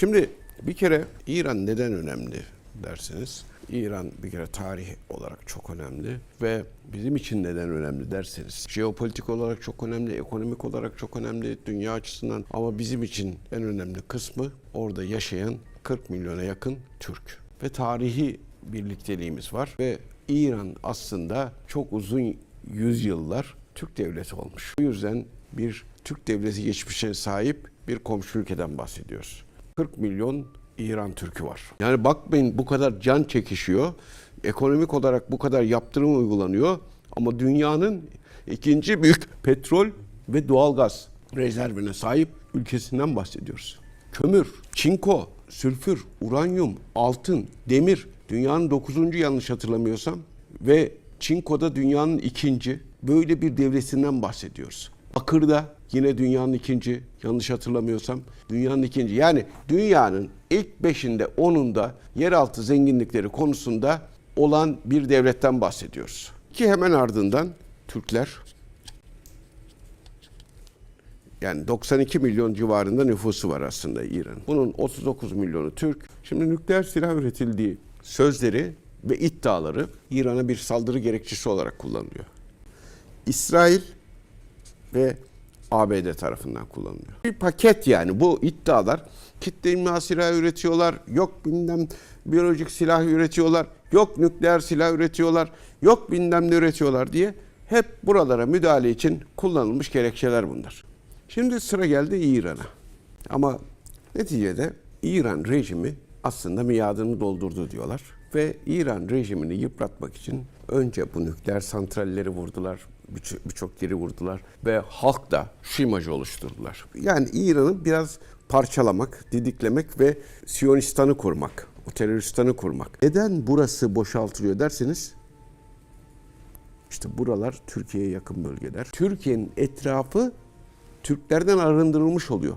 Şimdi bir kere İran neden önemli derseniz İran bir kere tarih olarak çok önemli ve bizim için neden önemli derseniz jeopolitik olarak çok önemli, ekonomik olarak çok önemli dünya açısından ama bizim için en önemli kısmı orada yaşayan 40 milyona yakın Türk ve tarihi birlikteliğimiz var ve İran aslında çok uzun yüzyıllar Türk devleti olmuş. Bu yüzden bir Türk devleti geçmişine sahip bir komşu ülkeden bahsediyoruz. 40 milyon İran Türk'ü var. Yani bakmayın bu kadar can çekişiyor. Ekonomik olarak bu kadar yaptırım uygulanıyor. Ama dünyanın ikinci büyük petrol ve doğalgaz rezervine sahip ülkesinden bahsediyoruz. Kömür, çinko, sülfür, uranyum, altın, demir dünyanın dokuzuncu yanlış hatırlamıyorsam ve çinkoda dünyanın ikinci böyle bir devletinden bahsediyoruz. Bakır'da yine dünyanın ikinci, yanlış hatırlamıyorsam dünyanın ikinci. Yani dünyanın ilk beşinde, onunda yeraltı zenginlikleri konusunda olan bir devletten bahsediyoruz. Ki hemen ardından Türkler yani 92 milyon civarında nüfusu var aslında İran. Bunun 39 milyonu Türk. Şimdi nükleer silah üretildiği sözleri ve iddiaları İran'a bir saldırı gerekçesi olarak kullanılıyor. İsrail ve ABD tarafından kullanılıyor. Bir paket yani bu iddialar kitle imha silahı üretiyorlar, yok bilmem biyolojik silah üretiyorlar, yok nükleer silah üretiyorlar, yok bilmem ne üretiyorlar diye hep buralara müdahale için kullanılmış gerekçeler bunlar. Şimdi sıra geldi İran'a. Ama neticede İran rejimi aslında miadını doldurdu diyorlar. Ve İran rejimini yıpratmak için önce bu nükleer santralleri vurdular, birçok birçok yeri vurdular ve halk da şu imajı oluşturdular. Yani İran'ı biraz parçalamak, didiklemek ve Siyonistan'ı kurmak, o teröristanı kurmak. Neden burası boşaltılıyor derseniz işte buralar Türkiye'ye yakın bölgeler. Türkiye'nin etrafı Türklerden arındırılmış oluyor.